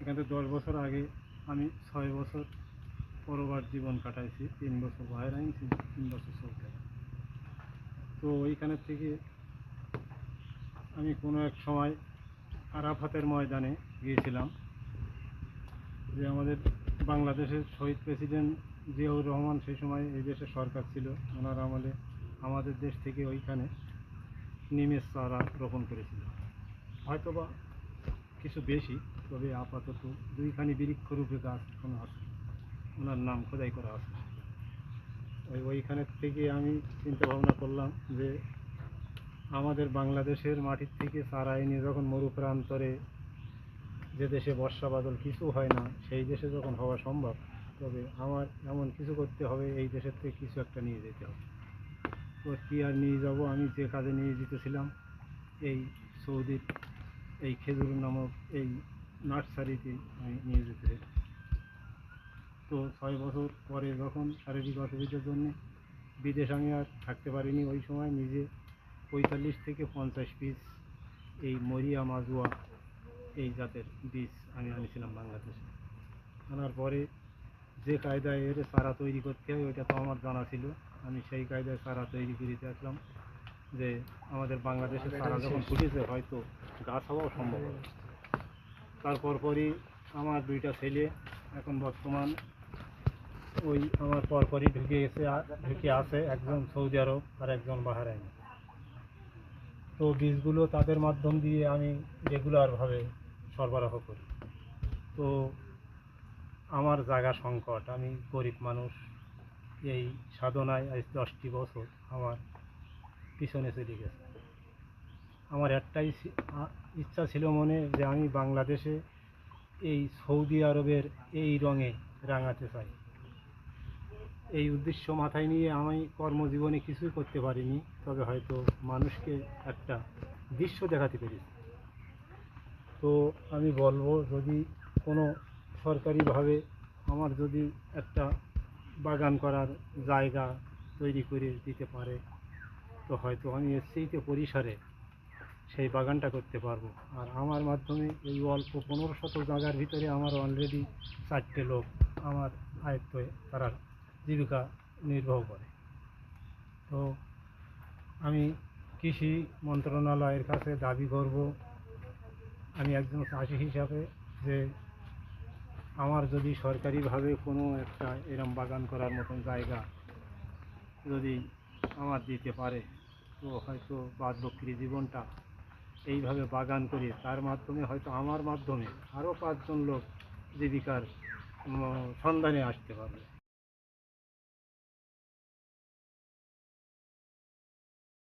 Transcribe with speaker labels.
Speaker 1: এখান থেকে দশ বছর আগে আমি ছয় বছর পরবার জীবন কাটাইছি, তিন বছর বাইরে আইনছি তিন বছর চলতে তো ওইখানের থেকে আমি কোনো এক সময় আরাফাতের ময়দানে গিয়েছিলাম, যে আমাদের বাংলাদেশের শহীদ প্রেসিডেন্ট জিয়াউর রহমান সেই সময় এই দেশের সরকার ছিল, ওনার আমলে আমাদের দেশ থেকে ওইখানে নিমেষ চারা রোপণ করেছিল। হয়তোবা কিছু বেশি, তবে আপাতত দুইখানি বৃক্ষরূপে গাছ এখন আছে। ওনার নাম খোদাই করা আছে। ওই ওইখানের থেকে আমি চিন্তা ভাবনা করলাম যে আমাদের বাংলাদেশের মাটির থেকে এনে যখন মরুপ্রান্তরে যে দেশে বর্ষা বাদল কিছু হয় না, সেই দেশে যখন হওয়া সম্ভব, তবে আমার এমন কিছু করতে হবে, এই দেশের থেকে কিছু একটা নিয়ে যেতে হবে। তো কী আর নিয়ে যাব? আমি যে কাজে নিয়ে যেতেছিলাম এই সৌদির এই খেজুর নামক এই নার্সারিতে আমি নিয়ে যেতে তো ছয় বছর পরে যখন শারীরিক অসুবিধার জন্য বিদেশ আমি আর থাকতে পারিনি, ওই সময় নিজে পঁয়তাল্লিশ থেকে পঞ্চাশ পিস এই মরিয়া মাজুয়া এই জাতের বীজ আমি আনিছিলাম বাংলাদেশে। আনার পরে যে কায়দায় এর চারা তৈরি করতে হয়, ওইটা তো আমার জানা ছিল। আমি সেই কায়দায় চারা তৈরি করিতে আসলাম। যে আমাদের বাংলাদেশে চারা যখন ফুটেছে হয়তো গাছ হওয়াও সম্ভব হবে। তারপর পরই আমার দুইটা ছেলে এখন বর্তমান ওই আমার পরপরই ঢুকে গেছে ঢুকে আছে একজন সৌদি আরব আর একজন বাহারাইন। তো বীজগুলো তাদের মাধ্যম দিয়ে আমি রেগুলারভাবে সরবরাহ করি। তো আমার জায়গা সংকট আমি গরিব মানুষ এই সাধনায় আজ দশটি বছর আমার পিছনে চলে গেছে আমার একটাই ইচ্ছা ছিল মনে যে আমি বাংলাদেশে এই সৌদি আরবের এই রঙে রাঙাতে চাই। এই উদ্দেশ্য মাথায় নিয়ে আমি কর্মজীবনে কিছুই করতে পারিনি, তবে হয়তো মানুষকে একটা দৃশ্য দেখাতে পেরেছি। তো আমি বলব, যদি কোনো সরকারিভাবে আমার যদি একটা বাগান করার জায়গা তৈরি করে দিতে পারে তো হয়তো আমি এর চেয়েতে পরিসরে সেই বাগানটা করতে পারব। আর আমার মাধ্যমে এই অল্প পনেরো শত জায়গার ভিতরে আমার অলরেডি চারটে লোক আমার আয়ত্তে তারা জীবিকা নির্বাহ করে। তো আমি কৃষি মন্ত্রণালয়ের কাছে দাবি করব, আমি একজন চাষি হিসাবে, যে আমার যদি সরকারিভাবে কোনো একটা এরম বাগান করার মতন জায়গা যদি আমার দিতে পারে হয়তো বাদ বকরি জীবনটা এইভাবে বাগান করি, তার মাধ্যমে হয়তো আমার মাধ্যমে আরও পাঁচজন লোক জীবিকার সন্ধানে আসতে পারবে।